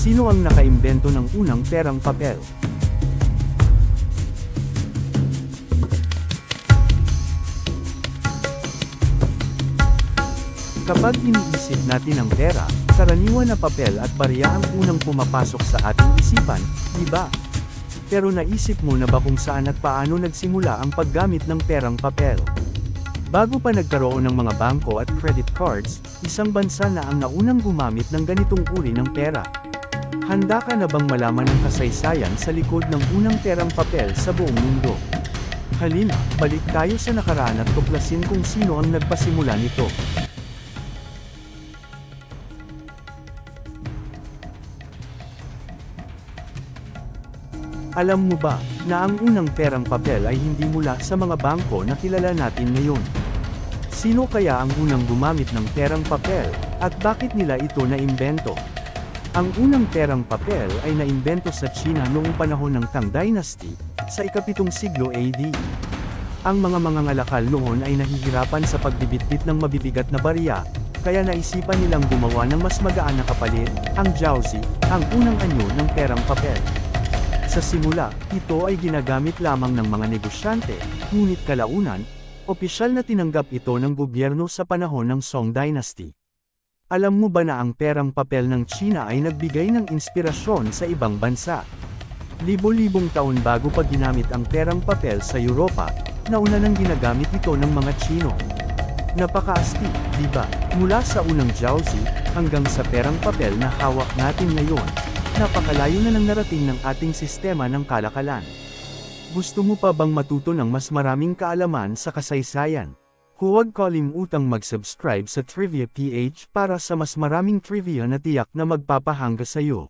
Sino ang nakaimbento ng unang perang papel? Kapag iniisip natin ang pera, karaniwan na papel at barya ang unang pumapasok sa ating isipan, di ba? Pero naisip mo na ba kung saan at paano nagsimula ang paggamit ng perang papel? Bago pa nagkaroon ng mga bangko at credit cards, isang bansa na ang naunang gumamit ng ganitong uri ng pera. Handa ka na bang malaman ang kasaysayan sa likod ng unang perang papel sa buong mundo? Halina, balik tayo sa nakaraan at tuklasin kung sino ang nagpasimula nito. Alam mo ba, na ang unang perang papel ay hindi mula sa mga bangko na kilala natin ngayon? Sino kaya ang unang gumamit ng perang papel, at bakit nila ito naimbento? Ang unang perang papel ay naimbento sa China noong panahon ng Tang Dynasty, sa ikapitong siglo AD. Ang mga mangangalakal noon ay nahihirapan sa pagbibitbit ng mabibigat na barya, kaya naisipan nilang gumawa ng mas magaan na kapalit, ang jiaozi, ang unang anyo ng perang papel. Sa simula, ito ay ginagamit lamang ng mga negosyante, ngunit kalaunan, opisyal na tinanggap ito ng gobyerno sa panahon ng Song Dynasty. Alam mo ba na ang perang papel ng China ay nagbigay ng inspirasyon sa ibang bansa? Libo-libong taon bago pa ginamit ang perang papel sa Europa, nauna nang ginagamit ito ng mga Chino. Napakaasti, di ba? Mula sa unang jiaozi, hanggang sa perang papel na hawak natin ngayon, napakalayo na ng narating ng ating sistema ng kalakalan. Gusto mo pa bang matuto ng mas maraming kaalaman sa kasaysayan? Huwag kalimutang mag-subscribe sa Trivia PH para sa mas maraming trivia na tiyak na magpapahanga sa iyo.